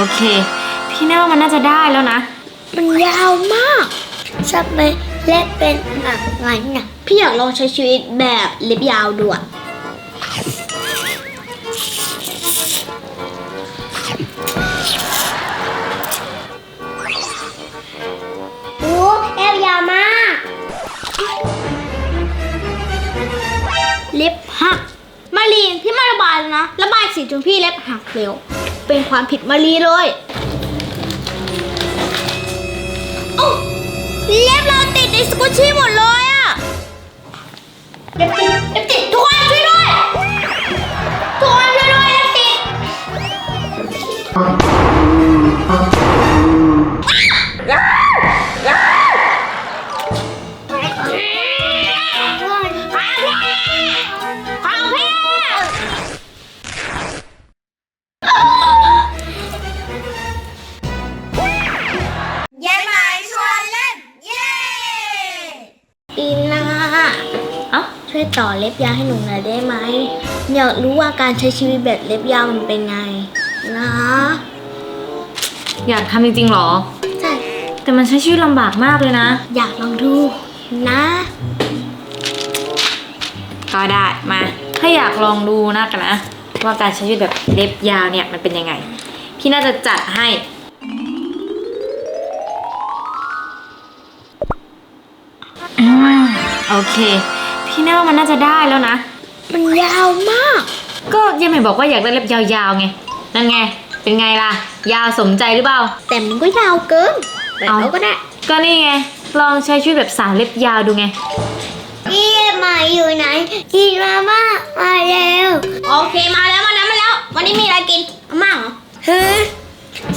โอเค พี่แน่ว่ามันน่าจะได้แล้วนะ มันยาวมากทำไมเล็บเป็นแบบนั้นน่ะพี่อยากลองใช้ชีวิตแบบเล็บยาวดูอะโอ้เล็บยาวมาก เล็บหัก มารีพี่มาระบายแล้วนะ ระบายสีจนพี่เล็บหักเร็ว เป็นความผิดมารีเลยโอ้เล็บเราติดในสกูชี่หมดเลยอะเล็บติดเล็บติดทุกคนช่วยด้วย วยต่อเล็บยาวให้หนูหน่อยได้ไหมอยากรู้ว่าการใช้ชีวิตแบบเล็บยาวมันเป็นไง นะอยากทำจริงๆหรอ ใช่แต่มันใช้ชีวิตลำบากมากเลยนะ อยากลองดูนะ ก็ได้มา ถ้าอยากลองดูนะกันนะ ว่าการใช้ชีวิตแบบเล็บยาวเนี่ยมันเป็นยังไง พี่น่าจะจัดให้อืมโอเค พี่น่าว่ามันน่าจะได้แล้วนะ มันยาวมาก ก็ยังไม่บอกว่าอยากได้เล็บยาวๆไง นั่นไง เป็นไงล่ะ ยาวสมใจหรือเปล่า แต่มันก็ยาวเกินแต่เอาเราก็ได้ ก็นี่ไง ลองใช้ชีวิตแบบสาวเล็บยาวดูไงพี่มาอยู่ไหน กินมาม่ามาเร็ว โอเคมาแล้วมาแล้วมาแล้ว วันนี้มีอะไรกินมาม่าเหรอฮะ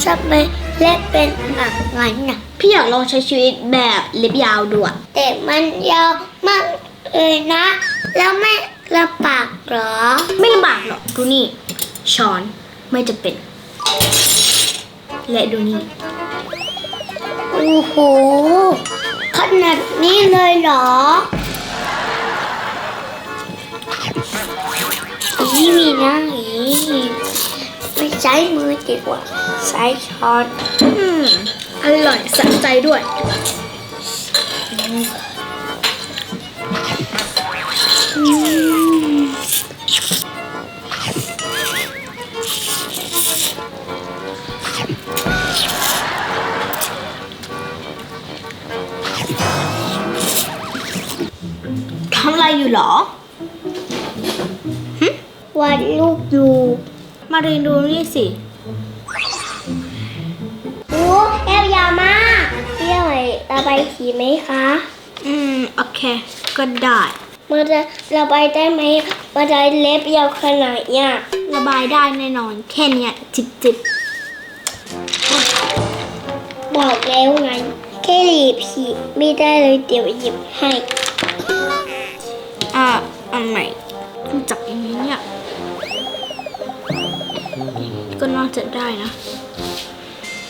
ทำไมเล็บเป็นแบบนั้นน่ะพี่อยากลองใช้ชีวิตแบบเล็บยาวดูอะแต่มันยาวมาก เลยนะ แล้วไม่ลำบากเหรอ ไม่ลำบากหรอกดูนี่ ช้อนไม่จะเป็น และดูนี่ โอ้โห ขนาดนี้เลยเหรอนี่มีนะนี่ไม่ใช้มือดีกว่าใช้ช้อน อืม อร่อยสะใจด้วยอืม ทำอะไรอยู่เหรอ วาดรูปอยู่มาเรียนดูนี่สิ โอ้แอบยาวมากเปรี้ยวไหมระบายสีไหมคะ อืม โอเค ก็ได้ มันจะระบายได้ไหมมันจะเล็บยาวขนาดเนี้ยระบายได้แน่นอน แค่เนี้ยจิบจิบบอกแล้วไง แค่หลีบผีไม่ได้เลยเดี๋ยวหยิบให้ อ่าอันไหนรู้จักอย่างนี้เนี่ยก็น่าจะได้นะ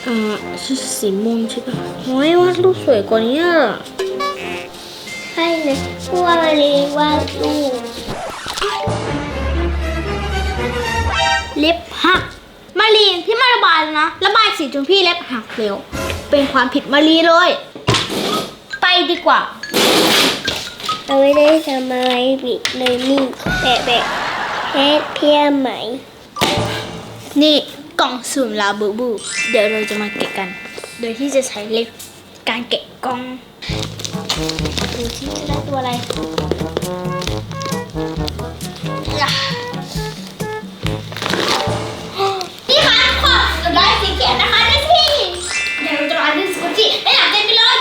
เออชุดสีม่วงใช่ปะโอ้ยวาดรูปสวยกว่านี้อะใช่ เลยว่ามาเรีวาดรูปเล็บหักมารีพี่มาระบายแล้วนะ ระบายสีจนพี่เล็บหักเร็ว เป็นความผิดมารีเลย ไปดีกว่า เราไม่ได้ทำอะไรผิดเลยนี่แบะแบะแค่เพี้ยไหม นี่กล่องสุ่มลาบูบู เดี๋ยวเราจะมาแกะกัน โดยที่จะใช้เล็บการแกะกล่อง ดูที่จะได้ตัวอะไรนี่ค่ะทุกคนเราได้สีเขียวนะคะได้ที่เดี๋ยวเราจะมาดึงสกุจิได้หนักเต็มไปเลย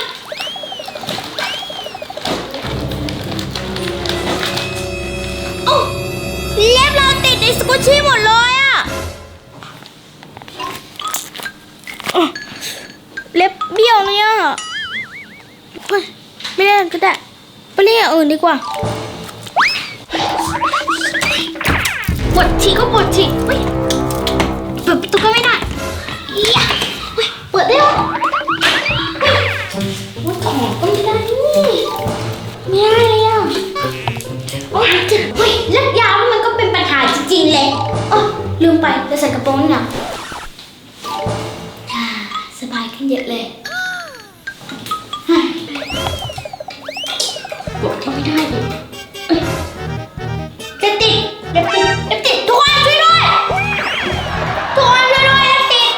โอ้เล็บเราติดในสกูชี่หมดเลย เรียกอย่างอื่นดีกว่าปวดฉี่ก็ปวดฉี่เฮ้ยเปิดประตูก็ไม่ได้เอี๊ยเฮ้ยเปิดได้แล้วเฮ้ยว่าแขนก็ไม่ได้นี่ไม่ได้เลยอะโอ้ยเจ็บเฮ้ยเล็บยาวแล้วมันก็เป็นปัญหาจริงๆเลยโอ้ลืมไปจะใส่กระโปรงนี่นะฮ่าสบายขึ้นเยอะเลย ไม่ได้เล็บติดเล็บติดเล็บติดทุกคนช่วยด้วยทุกคนช่วยด้วยเล็บติด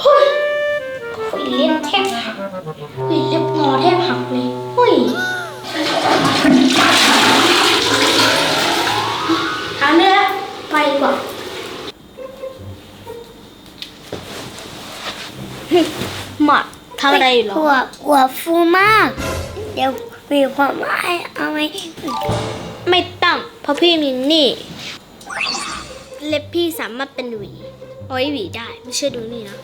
เฮ้ยโอ้ยเล็บแทบหักเฮ้ยเล็บงอแทบหักเลย หมัดทำอะไรอยู่เหรอหัวหัวฟูมาก เดี๋ยววีผมให้เอาไว้ไม่ต้องเพราะพี่มีนี่ เล็บพี่สามารถเป็นหวีเอาไว้หวีได้ ไม่เชื่อดูนี่นะ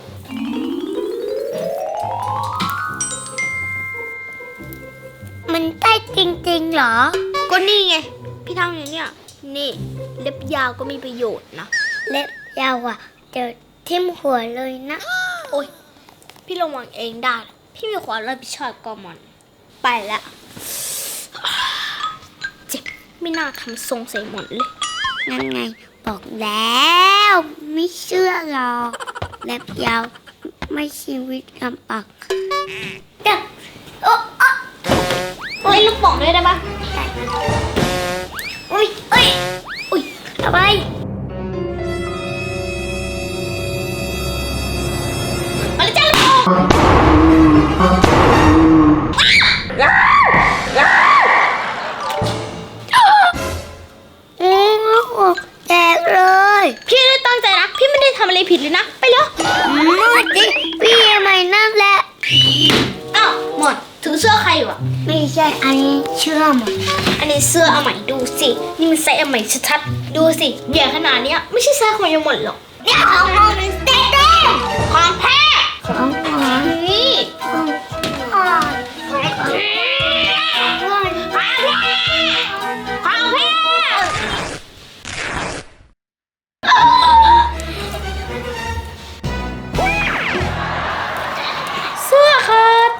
มันได้จริงๆเหรอ ก็นี่ไง พี่ทำอย่างเนี้ยนี่ เล็บยาวก็มีประโยชน์นะ เล็บยาวอะเดี๋ยวทิ่มหัวเลยนะ โอ้ย พี่ระวังเองได้ พี่มีความรับผิดชอบก็มัน ไปละเจ็บไม่น่าทำทรงใส่หมอนเลยนั่นไง บอกแล้ว ไม่เชื่อหรอกเล็บยาว ไม่ชีวิตลำบากเดี๋ยวโอ้โอ้เฮ้ยลูกโป่งด้วยได้ปะอุ้ยอุ้ยอุ้ยทำไม เลยจ้าลูกโป่งอือแตกเลย พี่ไม่ได้ตั้งใจนะ พี่ไม่ได้ทำอะไรผิดเลยนะ ไปเร็วมืดดิพี่ใหม่นั่นแหละอ้าวหมดถือเสื้อใครอยู่อะไม่ใช่อันนี้เชื่อมอันนี้เสื้อเอาใหม่ดูสิ นี่มันไซส์เอาใหม่ชัดๆดูสิใหญ่ขนาดเนี้ยไม่ใช่ไซส์ของยังหมดหรอกเนี่ยของผมเป็นเต้เต้ของแพ้ ของผมนี่ของพ่อของพ่อของพ้ของแพ้เสื้อขาด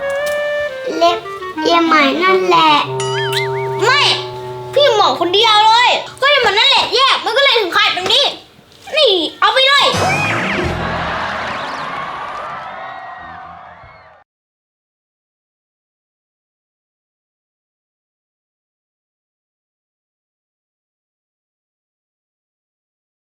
เล็บเยี่ยมใหม่นั่นแหละ ไม่ พี่หมอคนเดียวเลย ก็ยังมันนั่นแหละแยกมันก็เลยถึงขาดตรงนี้